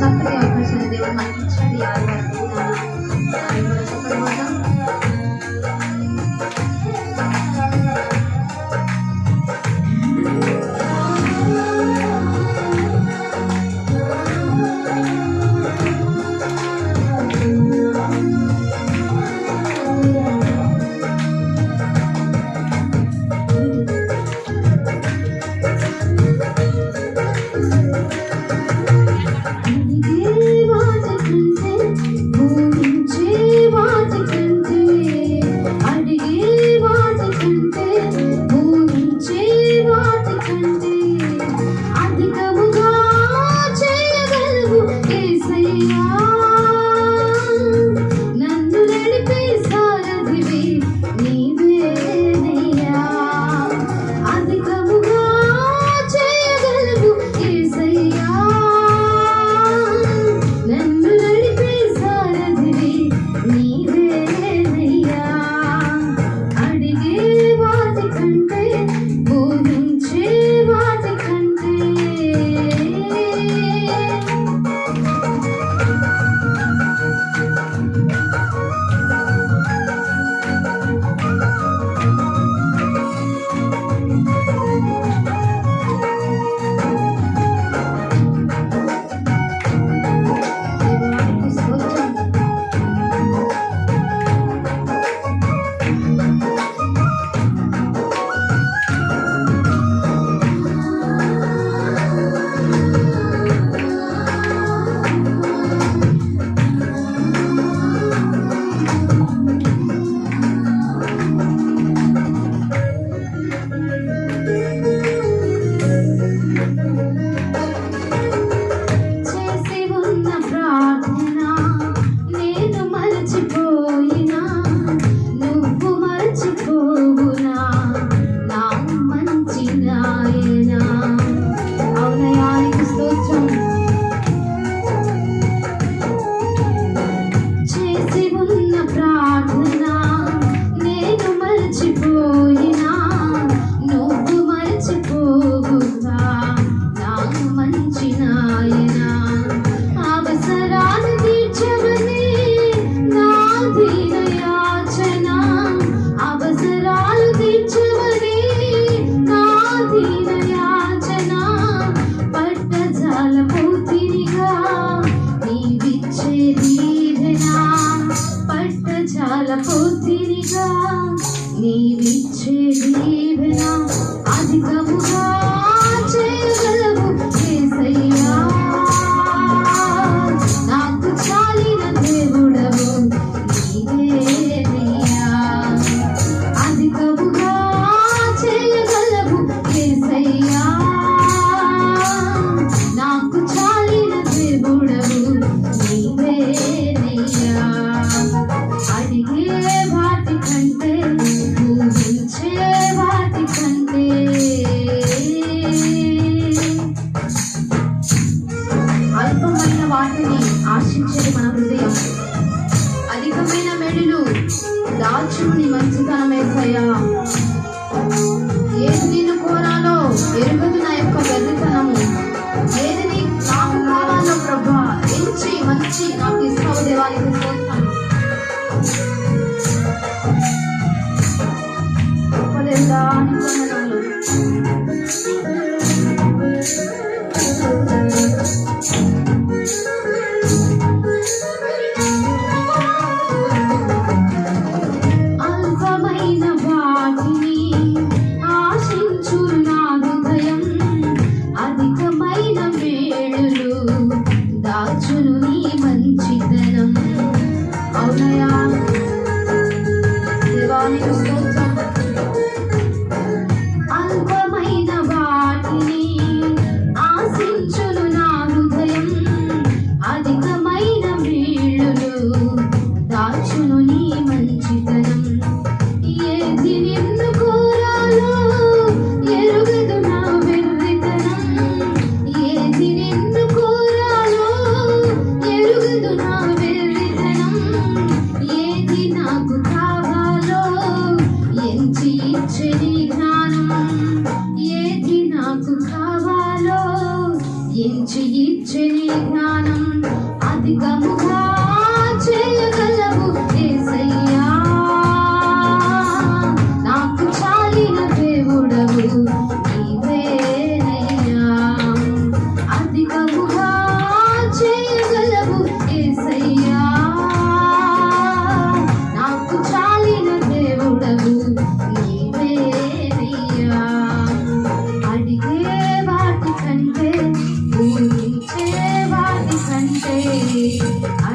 ಸಕ್ಕರೆ ಆಕರ್ಷಣೆ ದೇವರ ಹಾಗೆ హృదయం. అధికమైన మెడిలు దాచుని మంచితనమేసయ్యా. ఏది నేను కోరాలో ఎరుగదు నా యొక్క వెర్రితనము ఏది నాకు కావాలో ప్రభా ఎంచి మంచి నాకు Hey, I